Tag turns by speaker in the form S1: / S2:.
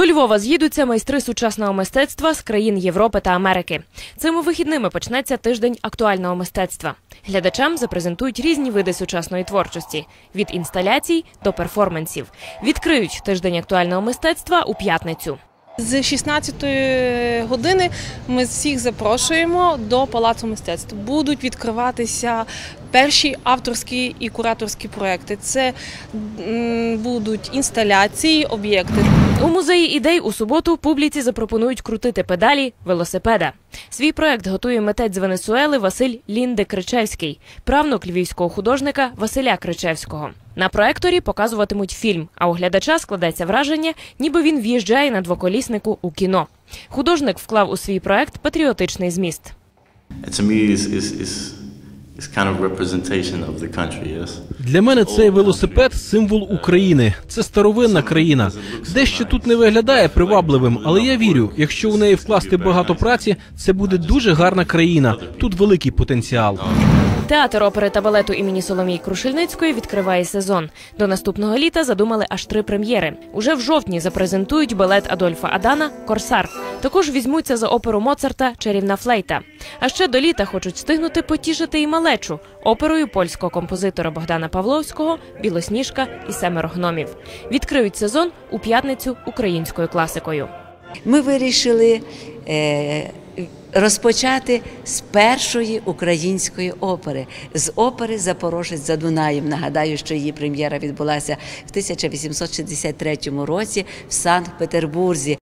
S1: До Львова з'їдуться майстри сучасного мистецтва з країн Європи та Америки. Цими вихідними почнеться тиждень актуального мистецтва. Глядачам запрезентують різні види сучасної творчості від інсталяцій до перформансів. Відкриють тиждень актуального мистецтва у п'ятницю.
S2: З 16 години ми всіх запрошуємо до Палацу мистецтв. Будуть відкриватися перші авторські і кураторські проекти. Це будуть інсталяції, об'єкти.
S1: У музеї ідей у суботу публіці запропонують крутити педалі велосипеда. Свій проект готує митець з Венесуели Василь Лінде Кричевський, правнук львівського художника Василя Кричевського. На проекторі показуватимуть фільм, а у глядача складеться враження, ніби він в'їжджає на двоколіснику у кіно. Художник вклав у свій проект патріотичний зміст.
S3: It's,
S4: Для мене цей велосипед символ України. Це старовинна країна. Дещо тут не виглядає привабливим, але я вірю, якщо у неї вкласти багато праці, це буде дуже гарна країна. Тут великий потенціал.
S1: Театр опери та балету імені Соломії Крушельницької відкриває сезон. До наступного літа задумали аж три прем'єри. Уже в жовтні запрезентують балет Адольфа Адана Корсар. Також візьмуться за оперу Моцарта Чарівна флейта. А ще до літа хочуть встигнути потішити і малечу оперою польського композитора Богдана Павловського Білосніжка і семеро гномів. Відкриють сезон у п'ятницю українською класикою.
S5: Ми вирішили е, розпочати з першої української опери, з опери Запорожець за Дунаєм. Нагадаю, що її прем'єра відбулася в 1863 році в Санкт-Петербурзі.